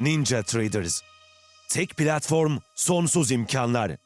Ninja Traders. Tek platform, sonsuz imkanlar.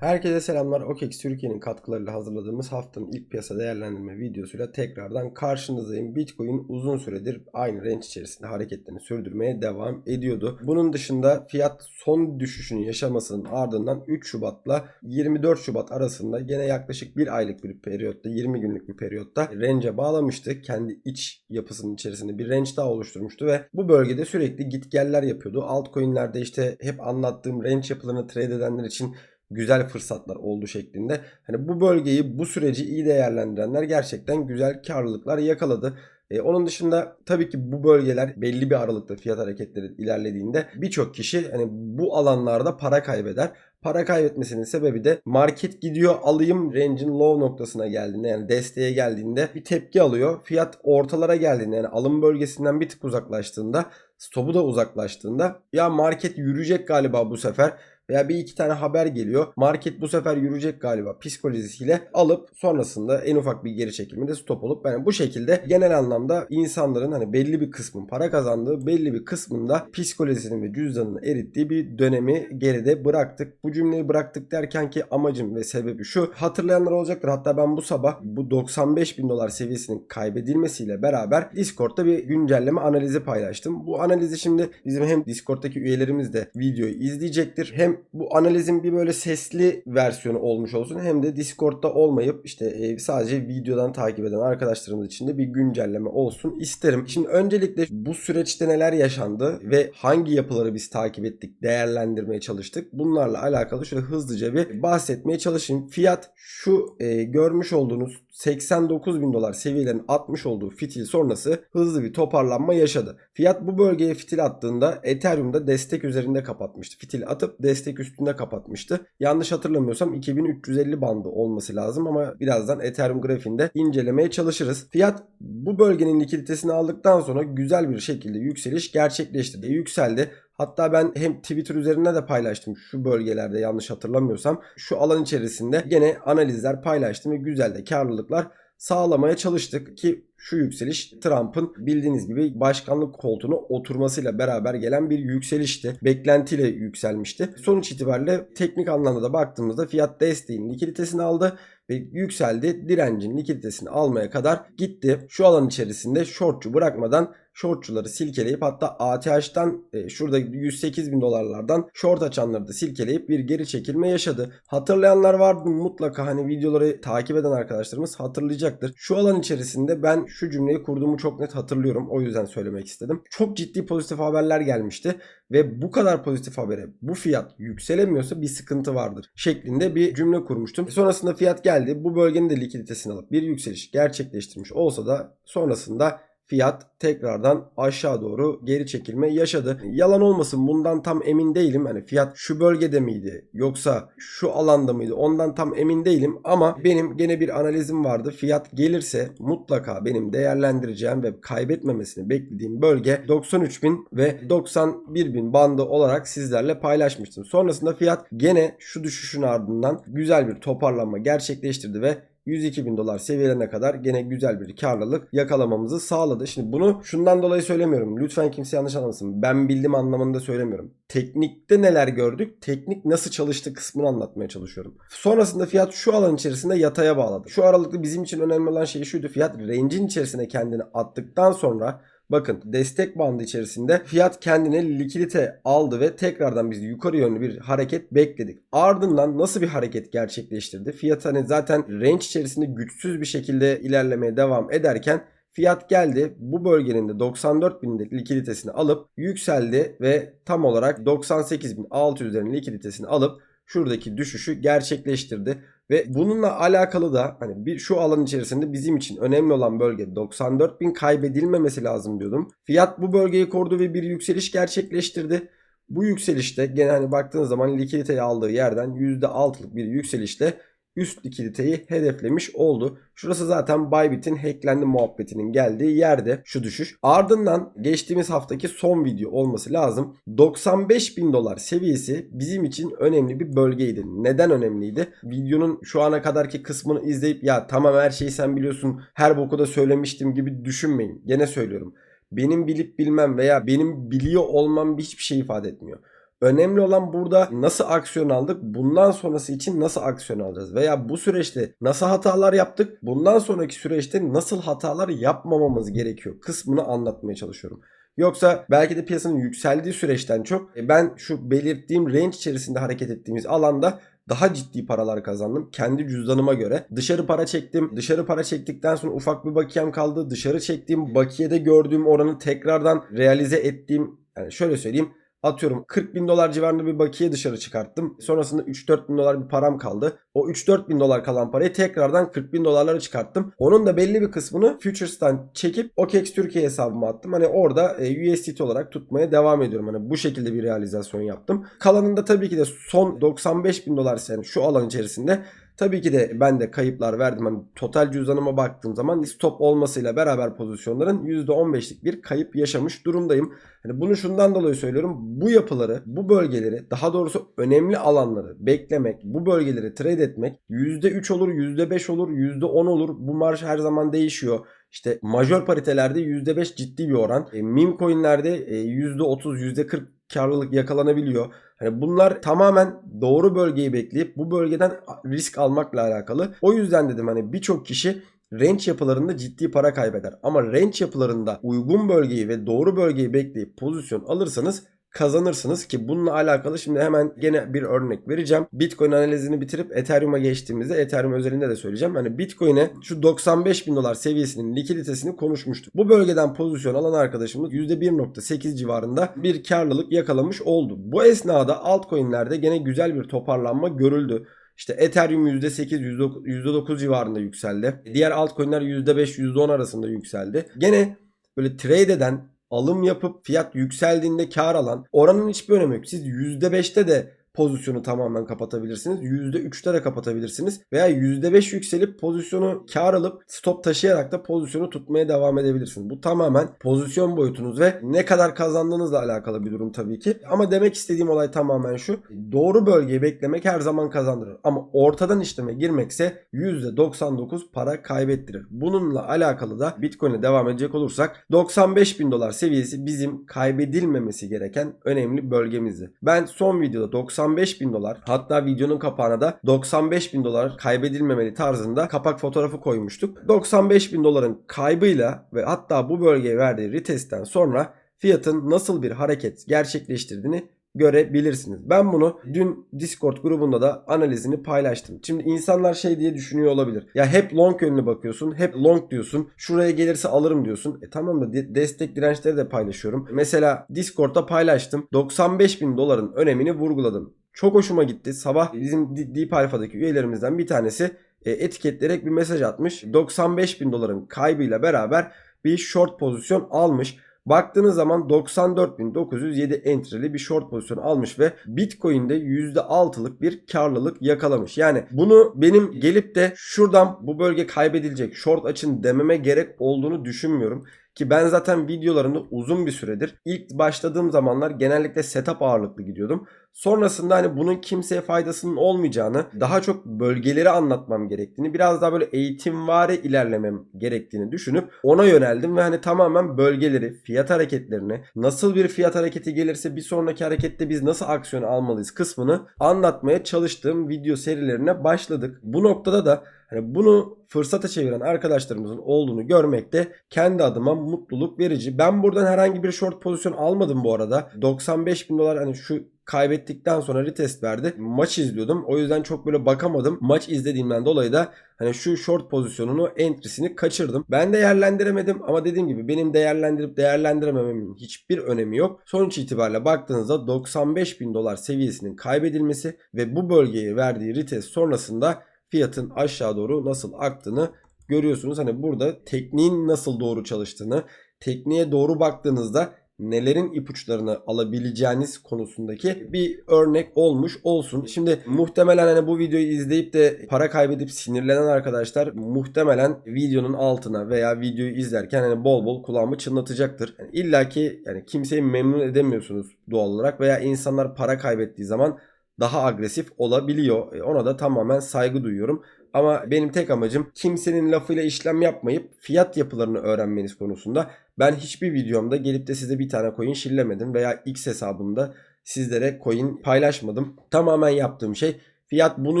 Herkese selamlar. OKEX Türkiye'nin katkılarıyla hazırladığımız haftanın ilk piyasa değerlendirme videosuyla tekrardan karşınızdayım. Bitcoin uzun süredir aynı range içerisinde hareketlerini sürdürmeye devam ediyordu. Bunun dışında fiyat son düşüşünü yaşamasının ardından 3 Şubat'la 24 Şubat arasında gene yaklaşık bir aylık bir periyotta 20 günlük bir periyotta range'e bağlamıştı. Kendi iç yapısının içerisinde bir range daha oluşturmuştu ve bu bölgede sürekli gitgeller yapıyordu. Altcoin'lerde işte hep anlattığım range yapılarını trade edenler için güzel fırsatlar oldu şeklinde. Hani bu bölgeyi, bu süreci iyi değerlendirenler gerçekten güzel karlılıklar yakaladı. Ee, onun dışında tabii ki bu bölgeler belli bir aralıkta fiyat hareketleri ilerlediğinde birçok kişi hani bu alanlarda para kaybeder. Para kaybetmesinin sebebi de market gidiyor alayım range'in low noktasına geldiğinde yani desteğe geldiğinde bir tepki alıyor. Fiyat ortalara geldiğinde yani alım bölgesinden bir tık uzaklaştığında stopu da uzaklaştığında ya market yürüyecek galiba bu sefer veya bir iki tane haber geliyor. Market bu sefer yürüyecek galiba psikolojisiyle alıp sonrasında en ufak bir geri çekilmede stop olup yani bu şekilde genel anlamda insanların hani belli bir kısmın para kazandığı belli bir kısmında psikolojisinin ve cüzdanını erittiği bir dönemi geride bıraktık. Bu cümleyi bıraktık derken ki amacım ve sebebi şu. Hatırlayanlar olacaktır. Hatta ben bu sabah bu 95 bin dolar seviyesinin kaybedilmesiyle beraber Discord'da bir güncelleme analizi paylaştım. Bu analizi şimdi bizim hem Discord'daki üyelerimiz de videoyu izleyecektir. Hem bu analizin bir böyle sesli versiyonu olmuş olsun hem de Discord'da olmayıp işte e, sadece videodan takip eden arkadaşlarımız için de bir güncelleme olsun isterim. Şimdi öncelikle bu süreçte neler yaşandı ve hangi yapıları biz takip ettik, değerlendirmeye çalıştık. Bunlarla alakalı şöyle hızlıca bir bahsetmeye çalışayım. Fiyat şu e, görmüş olduğunuz 89 bin dolar seviyelerin atmış olduğu fitil sonrası hızlı bir toparlanma yaşadı. Fiyat bu bölgeye fitil attığında Ethereum'da destek üzerinde kapatmıştı. Fitil atıp destek üstünde kapatmıştı. Yanlış hatırlamıyorsam 2350 bandı olması lazım ama birazdan Ethereum grafiğinde incelemeye çalışırız. Fiyat bu bölgenin likiditesini aldıktan sonra güzel bir şekilde yükseliş gerçekleşti. E, yükseldi. Hatta ben hem Twitter üzerinde de paylaştım şu bölgelerde yanlış hatırlamıyorsam. Şu alan içerisinde gene analizler paylaştım ve güzel de karlılıklar sağlamaya çalıştık ki şu yükseliş Trump'ın bildiğiniz gibi başkanlık koltuğuna oturmasıyla beraber gelen bir yükselişti. Beklentiyle yükselmişti. Sonuç itibariyle teknik anlamda da baktığımızda fiyat desteğin likiditesini aldı ve yükseldi. Direncin likiditesini almaya kadar gitti. Şu alan içerisinde shortçu bırakmadan shortçuları silkeleyip hatta ATH'tan e, şurada 108 bin dolarlardan short açanları da silkeleyip bir geri çekilme yaşadı. Hatırlayanlar vardı mutlaka hani videoları takip eden arkadaşlarımız hatırlayacaktır. Şu alan içerisinde ben şu cümleyi kurduğumu çok net hatırlıyorum. O yüzden söylemek istedim. Çok ciddi pozitif haberler gelmişti ve bu kadar pozitif habere bu fiyat yükselemiyorsa bir sıkıntı vardır şeklinde bir cümle kurmuştum. Sonrasında fiyat geldi. Bu bölgenin de likiditesini alıp bir yükseliş gerçekleştirmiş olsa da sonrasında fiyat tekrardan aşağı doğru geri çekilme yaşadı. Yalan olmasın bundan tam emin değilim. Hani fiyat şu bölgede miydi yoksa şu alanda mıydı ondan tam emin değilim ama benim gene bir analizim vardı. Fiyat gelirse mutlaka benim değerlendireceğim ve kaybetmemesini beklediğim bölge 93.000 ve 91.000 bandı olarak sizlerle paylaşmıştım. Sonrasında fiyat gene şu düşüşün ardından güzel bir toparlanma gerçekleştirdi ve 102 bin dolar seviyelerine kadar gene güzel bir karlılık yakalamamızı sağladı. Şimdi bunu şundan dolayı söylemiyorum. Lütfen kimse yanlış anlamasın. Ben bildim anlamında söylemiyorum. Teknikte neler gördük? Teknik nasıl çalıştı kısmını anlatmaya çalışıyorum. Sonrasında fiyat şu alan içerisinde yataya bağladı. Şu aralıkta bizim için önemli olan şey şuydu. Fiyat range'in içerisine kendini attıktan sonra Bakın destek bandı içerisinde fiyat kendine likidite aldı ve tekrardan biz yukarı yönlü bir hareket bekledik. Ardından nasıl bir hareket gerçekleştirdi? Fiyat hani zaten range içerisinde güçsüz bir şekilde ilerlemeye devam ederken Fiyat geldi bu bölgenin de 94 binlik likiditesini alıp yükseldi ve tam olarak 98.600'lerin likiditesini alıp şuradaki düşüşü gerçekleştirdi. Ve bununla alakalı da hani bir şu alan içerisinde bizim için önemli olan bölge 94.000 kaybedilmemesi lazım diyordum. Fiyat bu bölgeyi korudu ve bir yükseliş gerçekleştirdi. Bu yükselişte gene hani baktığınız zaman likiditeyi aldığı yerden %6'lık bir yükselişle üst likiditeyi hedeflemiş oldu. Şurası zaten Bybit'in hacklendi muhabbetinin geldiği yerde şu düşüş. Ardından geçtiğimiz haftaki son video olması lazım. 95 bin dolar seviyesi bizim için önemli bir bölgeydi. Neden önemliydi? Videonun şu ana kadarki kısmını izleyip ya tamam her şeyi sen biliyorsun her boku da söylemiştim gibi düşünmeyin. Gene söylüyorum. Benim bilip bilmem veya benim biliyor olmam hiçbir şey ifade etmiyor. Önemli olan burada nasıl aksiyon aldık? Bundan sonrası için nasıl aksiyon alacağız? Veya bu süreçte nasıl hatalar yaptık? Bundan sonraki süreçte nasıl hatalar yapmamamız gerekiyor? Kısmını anlatmaya çalışıyorum. Yoksa belki de piyasanın yükseldiği süreçten çok e, ben şu belirttiğim range içerisinde hareket ettiğimiz alanda daha ciddi paralar kazandım. Kendi cüzdanıma göre. Dışarı para çektim. Dışarı para çektikten sonra ufak bir bakiyem kaldı. Dışarı çektiğim bakiyede gördüğüm oranı tekrardan realize ettiğim yani şöyle söyleyeyim atıyorum 40 bin dolar civarında bir bakiye dışarı çıkarttım. Sonrasında 3-4 bin dolar bir param kaldı. O 3-4 bin dolar kalan parayı tekrardan 40 bin dolarlara çıkarttım. Onun da belli bir kısmını Futures'tan çekip OKEX Türkiye hesabıma attım. Hani orada e, USDT olarak tutmaya devam ediyorum. Hani bu şekilde bir realizasyon yaptım. Kalanında tabii ki de son 95 bin dolar yani şu alan içerisinde Tabii ki de ben de kayıplar verdim. Hani total cüzdanıma baktığım zaman stop olmasıyla beraber pozisyonların %15'lik bir kayıp yaşamış durumdayım. Hani bunu şundan dolayı söylüyorum. Bu yapıları, bu bölgeleri, daha doğrusu önemli alanları beklemek, bu bölgeleri trade etmek %3 olur, %5 olur, %10 olur. Bu marş her zaman değişiyor. İşte majör paritelerde %5 ciddi bir oran. E, meme coinlerde e, %30, %40 karlılık yakalanabiliyor. Hani bunlar tamamen doğru bölgeyi bekleyip bu bölgeden risk almakla alakalı. O yüzden dedim hani birçok kişi range yapılarında ciddi para kaybeder. Ama range yapılarında uygun bölgeyi ve doğru bölgeyi bekleyip pozisyon alırsanız kazanırsınız ki bununla alakalı şimdi hemen gene bir örnek vereceğim. Bitcoin analizini bitirip Ethereum'a geçtiğimizde Ethereum özelinde de söyleyeceğim. Hani Bitcoin'e şu 95 bin dolar seviyesinin likiditesini konuşmuştuk. Bu bölgeden pozisyon alan arkadaşımız %1.8 civarında bir karlılık yakalamış oldu. Bu esnada altcoin'lerde gene güzel bir toparlanma görüldü. İşte Ethereum %8, %9 civarında yükseldi. Diğer altcoin'ler %5, %10 arasında yükseldi. Gene böyle trade eden alım yapıp fiyat yükseldiğinde kar alan oranın hiçbir önemi yok. Siz %5'te de pozisyonu tamamen kapatabilirsiniz. %3'te de kapatabilirsiniz. Veya %5 yükselip pozisyonu kar alıp stop taşıyarak da pozisyonu tutmaya devam edebilirsiniz. Bu tamamen pozisyon boyutunuz ve ne kadar kazandığınızla alakalı bir durum tabii ki. Ama demek istediğim olay tamamen şu. Doğru bölgeyi beklemek her zaman kazandırır. Ama ortadan işleme girmekse %99 para kaybettirir. Bununla alakalı da Bitcoin'e devam edecek olursak 95 bin dolar seviyesi bizim kaybedilmemesi gereken önemli bölgemizdi. Ben son videoda 90 95 bin dolar hatta videonun kapağına da 95 bin dolar kaybedilmemeli tarzında kapak fotoğrafı koymuştuk. 95 bin doların kaybıyla ve hatta bu bölgeye verdiği retestten sonra fiyatın nasıl bir hareket gerçekleştirdiğini görebilirsiniz. Ben bunu dün Discord grubunda da analizini paylaştım. Şimdi insanlar şey diye düşünüyor olabilir. Ya hep long yönlü bakıyorsun. Hep long diyorsun. Şuraya gelirse alırım diyorsun. E tamam da destek dirençleri de paylaşıyorum. Mesela Discord'da paylaştım. 95 bin doların önemini vurguladım. Çok hoşuma gitti. Sabah bizim Deep Alpha'daki üyelerimizden bir tanesi e, etiketleyerek bir mesaj atmış. 95 bin doların kaybıyla beraber bir short pozisyon almış. Baktığınız zaman 94.907 entry'li bir short pozisyon almış ve Bitcoin'de %6'lık bir karlılık yakalamış. Yani bunu benim gelip de şuradan bu bölge kaybedilecek short açın dememe gerek olduğunu düşünmüyorum. Ki ben zaten videolarımda uzun bir süredir ilk başladığım zamanlar genellikle setup ağırlıklı gidiyordum. Sonrasında hani bunun kimseye faydasının olmayacağını, daha çok bölgeleri anlatmam gerektiğini, biraz daha böyle eğitimvari ilerlemem gerektiğini düşünüp ona yöneldim ve hani tamamen bölgeleri, fiyat hareketlerini, nasıl bir fiyat hareketi gelirse bir sonraki harekette biz nasıl aksiyon almalıyız kısmını anlatmaya çalıştığım video serilerine başladık. Bu noktada da Hani bunu fırsata çeviren arkadaşlarımızın olduğunu görmek de kendi adıma mutluluk verici. Ben buradan herhangi bir short pozisyon almadım bu arada. 95 bin dolar hani şu kaybettikten sonra retest verdi. Maç izliyordum. O yüzden çok böyle bakamadım. Maç izlediğimden dolayı da hani şu short pozisyonunu entry'sini kaçırdım. Ben değerlendiremedim ama dediğim gibi benim değerlendirip değerlendiremememin hiçbir önemi yok. Sonuç itibariyle baktığınızda 95 bin dolar seviyesinin kaybedilmesi ve bu bölgeye verdiği retest sonrasında fiyatın aşağı doğru nasıl aktığını görüyorsunuz. Hani burada tekniğin nasıl doğru çalıştığını, tekniğe doğru baktığınızda nelerin ipuçlarını alabileceğiniz konusundaki bir örnek olmuş olsun. Şimdi muhtemelen hani bu videoyu izleyip de para kaybedip sinirlenen arkadaşlar muhtemelen videonun altına veya videoyu izlerken hani bol bol kulağımı çınlatacaktır. Yani İlla ki yani kimseyi memnun edemiyorsunuz doğal olarak veya insanlar para kaybettiği zaman daha agresif olabiliyor. E, Ona da tamamen saygı duyuyorum. Ama benim tek amacım kimsenin lafıyla işlem yapmayıp fiyat yapılarını öğrenmeniz konusunda. Ben hiçbir videomda gelip de size bir tane coin şillemedim veya X hesabımda sizlere coin paylaşmadım. Tamamen yaptığım şey fiyat bunu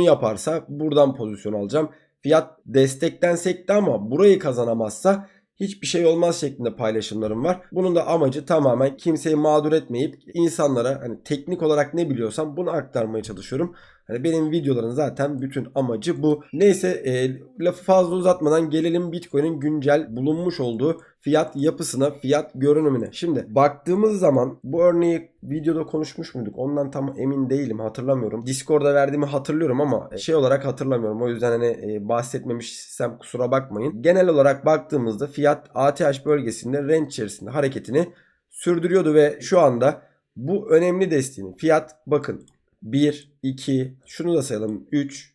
yaparsa buradan pozisyon alacağım. Fiyat destekten sekti ama burayı kazanamazsa hiçbir şey olmaz şeklinde paylaşımlarım var. Bunun da amacı tamamen kimseyi mağdur etmeyip insanlara hani teknik olarak ne biliyorsam bunu aktarmaya çalışıyorum. Hani benim videoların zaten bütün amacı bu. Neyse e, lafı fazla uzatmadan gelelim Bitcoin'in güncel bulunmuş olduğu fiyat yapısına, fiyat görünümüne. Şimdi baktığımız zaman bu örneği videoda konuşmuş muyduk? Ondan tam emin değilim hatırlamıyorum. Discord'da verdiğimi hatırlıyorum ama şey olarak hatırlamıyorum. O yüzden hani e, bahsetmemişsem kusura bakmayın. Genel olarak baktığımızda fiyat ATH bölgesinde range içerisinde hareketini sürdürüyordu ve şu anda bu önemli desteğinin fiyat bakın 1, 2, şunu da sayalım 3,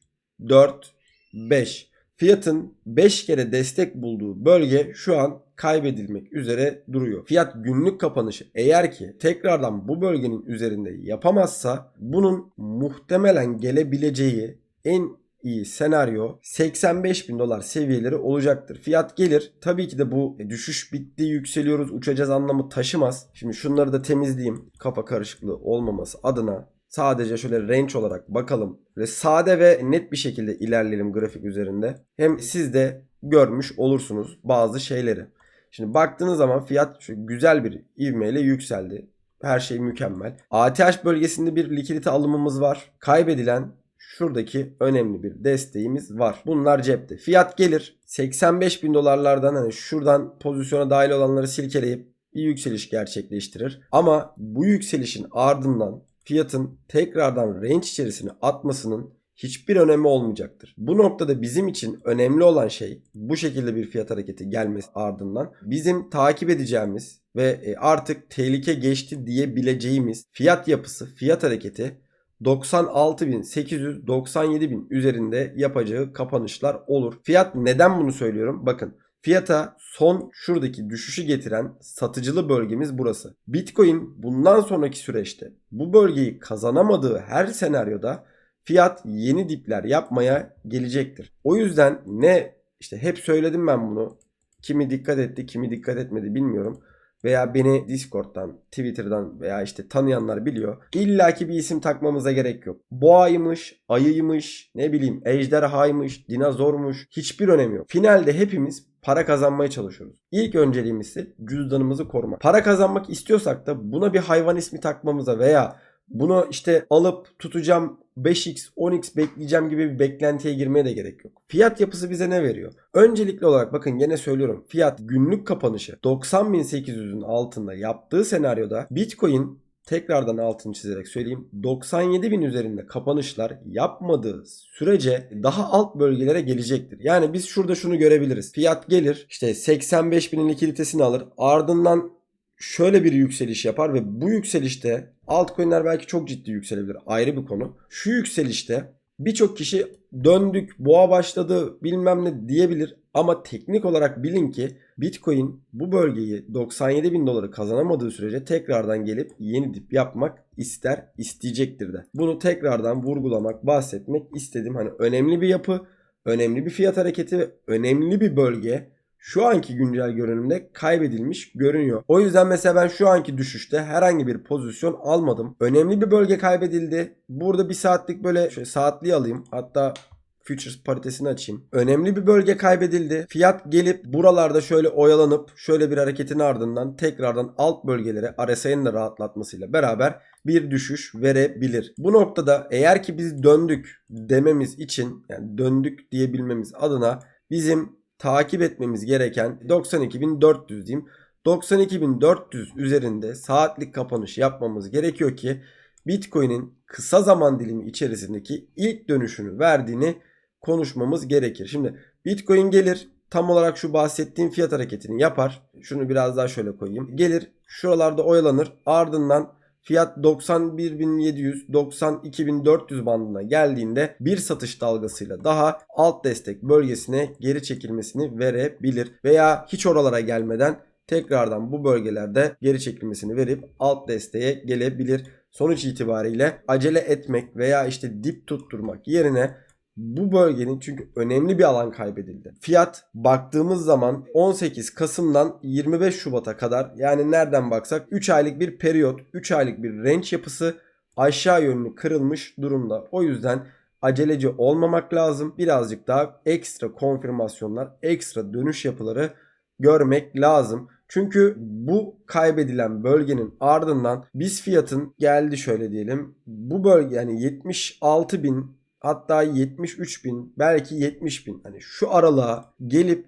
4, 5. Fiyatın 5 kere destek bulduğu bölge şu an kaybedilmek üzere duruyor. Fiyat günlük kapanışı eğer ki tekrardan bu bölgenin üzerinde yapamazsa bunun muhtemelen gelebileceği en iyi senaryo 85 bin dolar seviyeleri olacaktır. Fiyat gelir. Tabii ki de bu düşüş bitti yükseliyoruz uçacağız anlamı taşımaz. Şimdi şunları da temizleyeyim kafa karışıklığı olmaması adına. Sadece şöyle range olarak bakalım ve sade ve net bir şekilde ilerleyelim grafik üzerinde. Hem siz de görmüş olursunuz bazı şeyleri. Şimdi baktığınız zaman fiyat şu güzel bir ivmeyle yükseldi. Her şey mükemmel. ATH bölgesinde bir likidite alımımız var. Kaybedilen şuradaki önemli bir desteğimiz var. Bunlar cepte. Fiyat gelir 85 bin dolarlardan hani şuradan pozisyona dahil olanları silkeleyip bir yükseliş gerçekleştirir. Ama bu yükselişin ardından fiyatın tekrardan range içerisine atmasının hiçbir önemi olmayacaktır. Bu noktada bizim için önemli olan şey bu şekilde bir fiyat hareketi gelmesi ardından bizim takip edeceğimiz ve e, artık tehlike geçti diyebileceğimiz fiyat yapısı, fiyat hareketi 96.800 97.000 üzerinde yapacağı kapanışlar olur. Fiyat neden bunu söylüyorum? Bakın Fiyata son şuradaki düşüşü getiren satıcılı bölgemiz burası. Bitcoin bundan sonraki süreçte bu bölgeyi kazanamadığı her senaryoda fiyat yeni dipler yapmaya gelecektir. O yüzden ne işte hep söyledim ben bunu. Kimi dikkat etti, kimi dikkat etmedi bilmiyorum. Veya beni Discord'dan, Twitter'dan veya işte tanıyanlar biliyor. İlla ki bir isim takmamıza gerek yok. Boğaymış, ayıymış, ne bileyim ejderhaymış, dinozormuş hiçbir önemi yok. Finalde hepimiz para kazanmaya çalışıyoruz. İlk önceliğimiz ise cüzdanımızı korumak. Para kazanmak istiyorsak da buna bir hayvan ismi takmamıza veya bunu işte alıp tutacağım 5x 10x bekleyeceğim gibi bir beklentiye girmeye de gerek yok. Fiyat yapısı bize ne veriyor? Öncelikli olarak bakın yine söylüyorum. Fiyat günlük kapanışı 90.800'ün altında yaptığı senaryoda Bitcoin tekrardan altını çizerek söyleyeyim. 97 bin üzerinde kapanışlar yapmadığı sürece daha alt bölgelere gelecektir. Yani biz şurada şunu görebiliriz. Fiyat gelir işte 85 binin likiditesini alır. Ardından şöyle bir yükseliş yapar ve bu yükselişte altcoin'ler belki çok ciddi yükselebilir. Ayrı bir konu. Şu yükselişte birçok kişi döndük, boğa başladı bilmem ne diyebilir. Ama teknik olarak bilin ki Bitcoin bu bölgeyi 97 bin doları kazanamadığı sürece tekrardan gelip yeni dip yapmak ister, isteyecektir de. Bunu tekrardan vurgulamak, bahsetmek istedim. Hani önemli bir yapı, önemli bir fiyat hareketi önemli bir bölge şu anki güncel görünümde kaybedilmiş görünüyor. O yüzden mesela ben şu anki düşüşte herhangi bir pozisyon almadım. Önemli bir bölge kaybedildi. Burada bir saatlik böyle şöyle saatliği alayım. Hatta Futures paritesini açayım. Önemli bir bölge kaybedildi. Fiyat gelip buralarda şöyle oyalanıp şöyle bir hareketin ardından tekrardan alt bölgelere RSI'nin de rahatlatmasıyla beraber bir düşüş verebilir. Bu noktada eğer ki biz döndük dememiz için yani döndük diyebilmemiz adına bizim takip etmemiz gereken 92.400 diyeyim. 92.400 üzerinde saatlik kapanış yapmamız gerekiyor ki Bitcoin'in kısa zaman dilimi içerisindeki ilk dönüşünü verdiğini konuşmamız gerekir. Şimdi Bitcoin gelir tam olarak şu bahsettiğim fiyat hareketini yapar. Şunu biraz daha şöyle koyayım. Gelir şuralarda oyalanır. Ardından fiyat 91.700 92.400 bandına geldiğinde bir satış dalgasıyla daha alt destek bölgesine geri çekilmesini verebilir. Veya hiç oralara gelmeden tekrardan bu bölgelerde geri çekilmesini verip alt desteğe gelebilir. Sonuç itibariyle acele etmek veya işte dip tutturmak yerine bu bölgenin çünkü önemli bir alan kaybedildi. Fiyat baktığımız zaman 18 Kasım'dan 25 Şubat'a kadar yani nereden baksak 3 aylık bir periyot, 3 aylık bir range yapısı aşağı yönlü kırılmış durumda. O yüzden aceleci olmamak lazım. Birazcık daha ekstra konfirmasyonlar, ekstra dönüş yapıları görmek lazım. Çünkü bu kaybedilen bölgenin ardından biz fiyatın geldi şöyle diyelim. Bu bölge yani 76 bin hatta 73 bin belki 70 bin hani şu aralığa gelip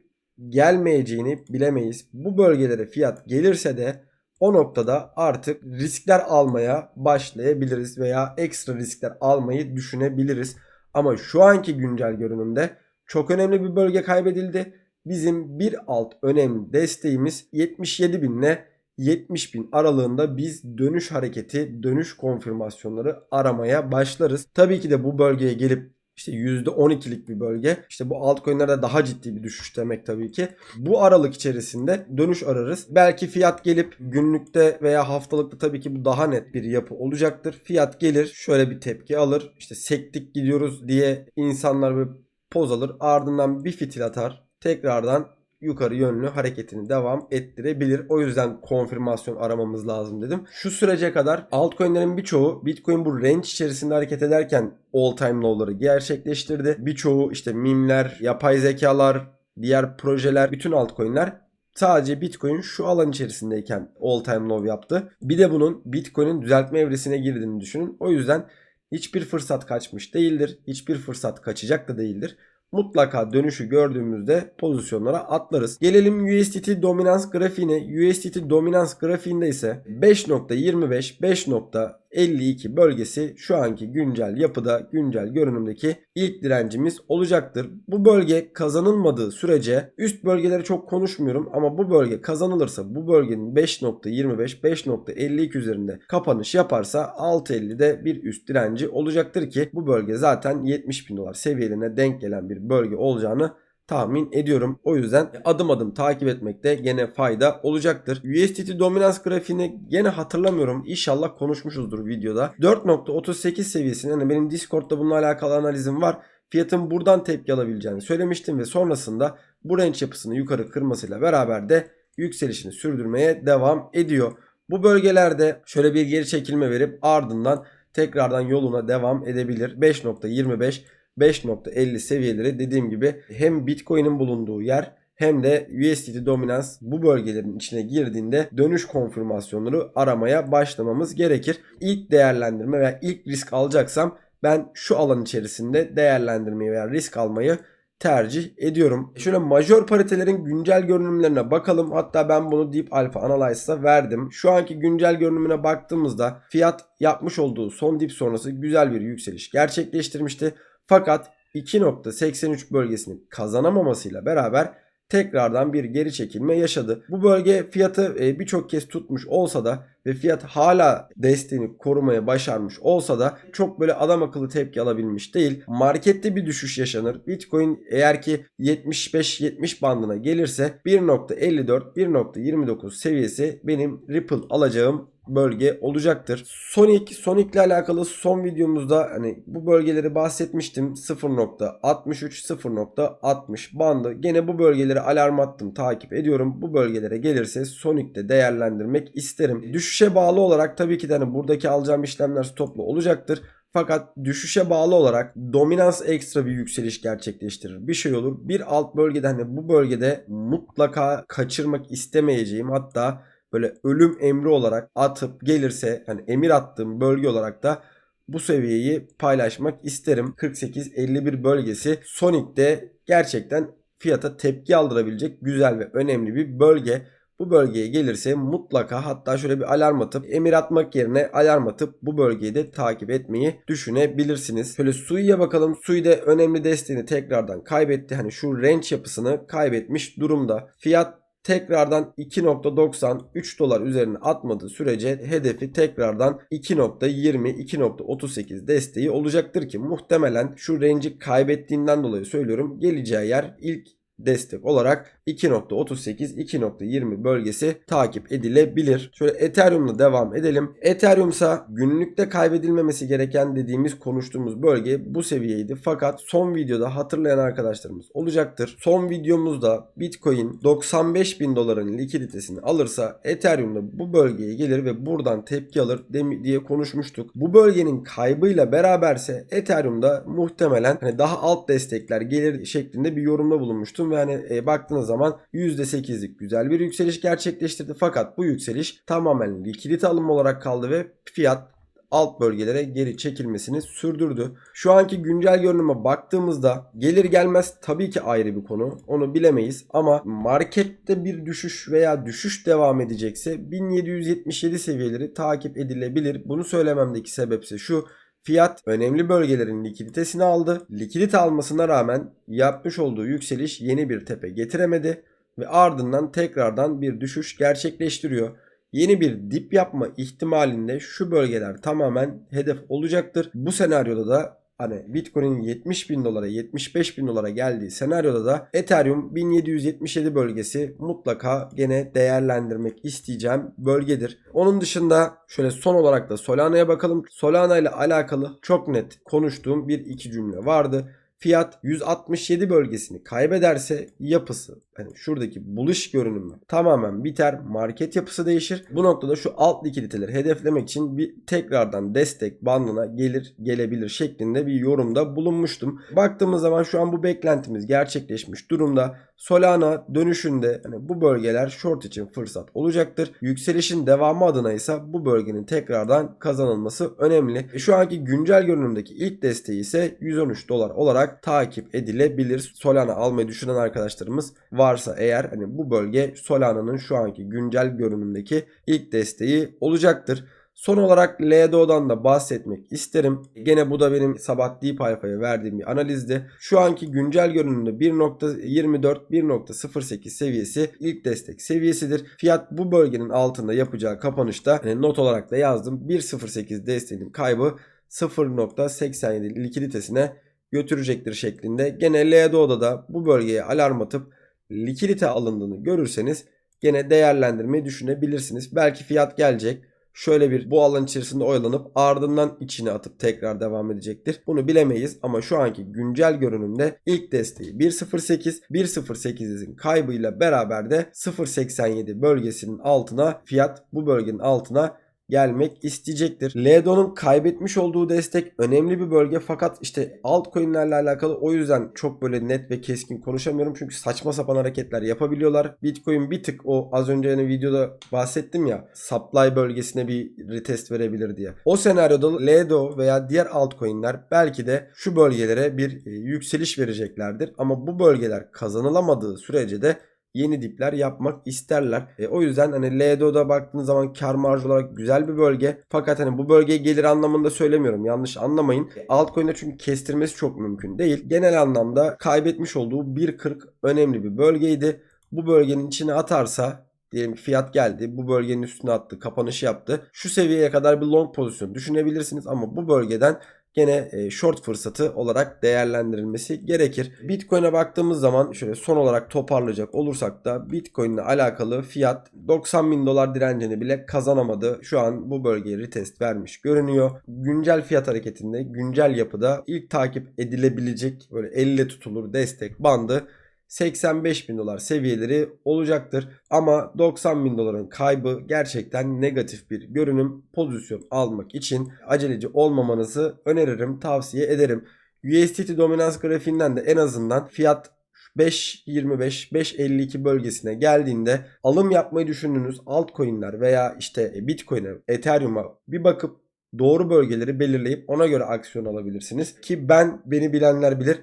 gelmeyeceğini bilemeyiz. Bu bölgelere fiyat gelirse de o noktada artık riskler almaya başlayabiliriz veya ekstra riskler almayı düşünebiliriz. Ama şu anki güncel görünümde çok önemli bir bölge kaybedildi. Bizim bir alt önemli desteğimiz 77 bin ile 70 bin aralığında biz dönüş hareketi, dönüş konfirmasyonları aramaya başlarız. Tabii ki de bu bölgeye gelip işte %12'lik bir bölge. İşte bu altcoin'lerde daha ciddi bir düşüş demek tabii ki. Bu aralık içerisinde dönüş ararız. Belki fiyat gelip günlükte veya haftalıkta tabii ki bu daha net bir yapı olacaktır. Fiyat gelir şöyle bir tepki alır. İşte sektik gidiyoruz diye insanlar bir poz alır. Ardından bir fitil atar. Tekrardan yukarı yönlü hareketini devam ettirebilir. O yüzden konfirmasyon aramamız lazım dedim. Şu sürece kadar altcoin'lerin birçoğu Bitcoin bu range içerisinde hareket ederken all time low'ları gerçekleştirdi. Birçoğu işte mimler, yapay zekalar, diğer projeler, bütün altcoin'ler sadece Bitcoin şu alan içerisindeyken all time low yaptı. Bir de bunun Bitcoin'in düzeltme evresine girdiğini düşünün. O yüzden hiçbir fırsat kaçmış değildir. Hiçbir fırsat kaçacak da değildir mutlaka dönüşü gördüğümüzde pozisyonlara atlarız. Gelelim USDT dominans grafiğine. USDT dominans grafiğinde ise 5.25 5.52 bölgesi şu anki güncel yapıda güncel görünümdeki ilk direncimiz olacaktır. Bu bölge kazanılmadığı sürece üst bölgeleri çok konuşmuyorum ama bu bölge kazanılırsa bu bölgenin 5.25 5.52 üzerinde kapanış yaparsa 6.50'de bir üst direnci olacaktır ki bu bölge zaten 70 bin dolar seviyelerine denk gelen bir bölge olacağını tahmin ediyorum. O yüzden adım adım takip etmekte gene fayda olacaktır. USDT dominans grafiğini gene hatırlamıyorum. İnşallah konuşmuşuzdur videoda. 4.38 seviyesinde yani benim Discord'da bununla alakalı analizim var. Fiyatın buradan tepki alabileceğini söylemiştim ve sonrasında bu range yapısını yukarı kırmasıyla beraber de yükselişini sürdürmeye devam ediyor. Bu bölgelerde şöyle bir geri çekilme verip ardından tekrardan yoluna devam edebilir. 5.25 5.50 seviyeleri dediğim gibi hem Bitcoin'in bulunduğu yer hem de USDT dominans bu bölgelerin içine girdiğinde dönüş konfirmasyonları aramaya başlamamız gerekir. İlk değerlendirme veya ilk risk alacaksam ben şu alan içerisinde değerlendirmeyi veya risk almayı tercih ediyorum. Şöyle majör paritelerin güncel görünümlerine bakalım. Hatta ben bunu Deep Alpha Analyze'a verdim. Şu anki güncel görünümüne baktığımızda fiyat yapmış olduğu son dip sonrası güzel bir yükseliş gerçekleştirmişti. Fakat 2.83 bölgesini kazanamamasıyla beraber tekrardan bir geri çekilme yaşadı. Bu bölge fiyatı e, birçok kez tutmuş olsa da ve fiyat hala desteğini korumaya başarmış olsa da çok böyle adam akıllı tepki alabilmiş değil. Markette bir düşüş yaşanır. Bitcoin eğer ki 75-70 bandına gelirse 1.54 1.29 seviyesi benim Ripple alacağım bölge olacaktır. Sonic, Sonic ile alakalı son videomuzda hani bu bölgeleri bahsetmiştim. 0.63 0.60 bandı. Gene bu bölgeleri alarm attım, takip ediyorum. Bu bölgelere gelirse Sonic'te değerlendirmek isterim. Düşüşe bağlı olarak tabii ki de hani buradaki alacağım işlemler stoplu olacaktır. Fakat düşüşe bağlı olarak dominans ekstra bir yükseliş gerçekleştirir. Bir şey olur. Bir alt bölgede hani bu bölgede mutlaka kaçırmak istemeyeceğim hatta böyle ölüm emri olarak atıp gelirse hani emir attığım bölge olarak da bu seviyeyi paylaşmak isterim. 48-51 bölgesi Sonic'te gerçekten fiyata tepki aldırabilecek güzel ve önemli bir bölge. bu bölgeye gelirse mutlaka hatta şöyle bir alarm atıp emir atmak yerine alarm atıp bu bölgeyi de takip etmeyi düşünebilirsiniz. Şöyle Sui'ye bakalım. Sui de önemli desteğini tekrardan kaybetti. Hani şu range yapısını kaybetmiş durumda. Fiyat tekrardan 2.90 3 dolar üzerine atmadığı sürece hedefi tekrardan 2.20 2.38 desteği olacaktır ki muhtemelen şu range'i kaybettiğinden dolayı söylüyorum geleceği yer ilk destek olarak 2.38 2.20 bölgesi takip edilebilir. Şöyle Ethereum'la devam edelim. Ethereum ise günlükte kaybedilmemesi gereken dediğimiz konuştuğumuz bölge bu seviyeydi. Fakat son videoda hatırlayan arkadaşlarımız olacaktır. Son videomuzda Bitcoin 95 bin doların likiditesini alırsa Ethereum da bu bölgeye gelir ve buradan tepki alır diye konuşmuştuk. Bu bölgenin kaybıyla beraberse Ethereum'da muhtemelen hani daha alt destekler gelir şeklinde bir yorumda bulunmuştum ve hani e, baktığınız zaman %8'lik güzel bir yükseliş gerçekleştirdi. Fakat bu yükseliş tamamen likidite alım olarak kaldı ve fiyat alt bölgelere geri çekilmesini sürdürdü. Şu anki güncel görünüme baktığımızda gelir gelmez tabii ki ayrı bir konu. Onu bilemeyiz ama markette bir düşüş veya düşüş devam edecekse 1777 seviyeleri takip edilebilir. Bunu söylememdeki sebep ise şu. Fiyat önemli bölgelerin likiditesini aldı. Likidite almasına rağmen yapmış olduğu yükseliş yeni bir tepe getiremedi ve ardından tekrardan bir düşüş gerçekleştiriyor. Yeni bir dip yapma ihtimalinde şu bölgeler tamamen hedef olacaktır. Bu senaryoda da hani Bitcoin'in 70 bin dolara 75 bin dolara geldiği senaryoda da Ethereum 1777 bölgesi mutlaka gene değerlendirmek isteyeceğim bölgedir. Onun dışında şöyle son olarak da Solana'ya bakalım. Solana ile alakalı çok net konuştuğum bir iki cümle vardı. Fiyat 167 bölgesini kaybederse yapısı hani şuradaki buluş görünümü tamamen biter. Market yapısı değişir. Bu noktada şu alt likiditeleri hedeflemek için bir tekrardan destek bandına gelir gelebilir şeklinde bir yorumda bulunmuştum. Baktığımız zaman şu an bu beklentimiz gerçekleşmiş durumda. Solana dönüşünde hani bu bölgeler short için fırsat olacaktır. Yükselişin devamı adına ise bu bölgenin tekrardan kazanılması önemli. E, Şu anki güncel görünümdeki ilk desteği ise 113 dolar olarak takip edilebilir. Solana almayı düşünen arkadaşlarımız varsa eğer hani bu bölge Solana'nın şu anki güncel görünümdeki ilk desteği olacaktır. Son olarak LDO'dan da bahsetmek isterim. Gene bu da benim sabah Deep Alpha'ya verdiğim bir analizdi. Şu anki güncel görünümde 1.24 1.08 seviyesi ilk destek seviyesidir. Fiyat bu bölgenin altında yapacağı kapanışta hani not olarak da yazdım. 1.08 desteğinin kaybı 0.87 likiditesine götürecektir şeklinde. Gene LDO'da da bu bölgeye alarm atıp likidite alındığını görürseniz gene değerlendirmeyi düşünebilirsiniz. Belki fiyat gelecek şöyle bir bu alan içerisinde oyalanıp ardından içine atıp tekrar devam edecektir. Bunu bilemeyiz ama şu anki güncel görünümde ilk desteği 1.08 1.08'in kaybıyla beraber de 0.87 bölgesinin altına fiyat bu bölgenin altına gelmek isteyecektir. Ledo'nun kaybetmiş olduğu destek önemli bir bölge fakat işte altcoin'lerle alakalı o yüzden çok böyle net ve keskin konuşamıyorum. Çünkü saçma sapan hareketler yapabiliyorlar. Bitcoin bir tık o az önce hani videoda bahsettim ya supply bölgesine bir retest verebilir diye. O senaryoda Ledo veya diğer altcoin'ler belki de şu bölgelere bir e, yükseliş vereceklerdir. Ama bu bölgeler kazanılamadığı sürece de yeni dipler yapmak isterler. E, o yüzden hani LDO'da baktığınız zaman kar marjı olarak güzel bir bölge. Fakat hani bu bölgeye gelir anlamında söylemiyorum. Yanlış anlamayın. Altcoin'de çünkü kestirmesi çok mümkün değil. Genel anlamda kaybetmiş olduğu 1.40 önemli bir bölgeydi. Bu bölgenin içine atarsa diyelim ki fiyat geldi. Bu bölgenin üstüne attı. Kapanış yaptı. Şu seviyeye kadar bir long pozisyon düşünebilirsiniz ama bu bölgeden gene e, short fırsatı olarak değerlendirilmesi gerekir. Bitcoin'e baktığımız zaman şöyle son olarak toparlayacak olursak da Bitcoin ile alakalı fiyat 90 bin dolar direncini bile kazanamadı. Şu an bu bölgeye retest vermiş görünüyor. Güncel fiyat hareketinde güncel yapıda ilk takip edilebilecek böyle elle tutulur destek bandı 85 bin dolar seviyeleri olacaktır. Ama 90 bin doların kaybı gerçekten negatif bir görünüm. Pozisyon almak için aceleci olmamanızı öneririm, tavsiye ederim. USDT dominans grafiğinden de en azından fiyat 5.25 5.52 bölgesine geldiğinde alım yapmayı düşündüğünüz altcoin'ler veya işte Bitcoin'e, Ethereum'a bir bakıp doğru bölgeleri belirleyip ona göre aksiyon alabilirsiniz. Ki ben beni bilenler bilir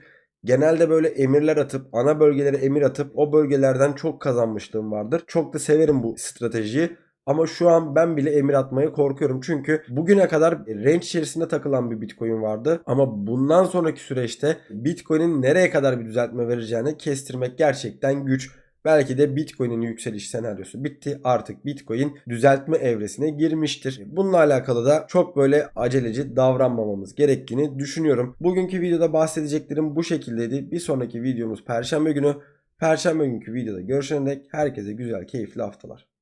genelde böyle emirler atıp ana bölgelere emir atıp o bölgelerden çok kazanmışlığım vardır. Çok da severim bu stratejiyi. Ama şu an ben bile emir atmaya korkuyorum. Çünkü bugüne kadar range içerisinde takılan bir Bitcoin vardı. Ama bundan sonraki süreçte Bitcoin'in nereye kadar bir düzeltme vereceğini kestirmek gerçekten güç. Belki de Bitcoin'in yükseliş senaryosu bitti. Artık Bitcoin düzeltme evresine girmiştir. Bununla alakalı da çok böyle aceleci davranmamamız gerektiğini düşünüyorum. Bugünkü videoda bahsedeceklerim bu şekildeydi. Bir sonraki videomuz Perşembe günü. Perşembe günkü videoda görüşene dek herkese güzel keyifli haftalar.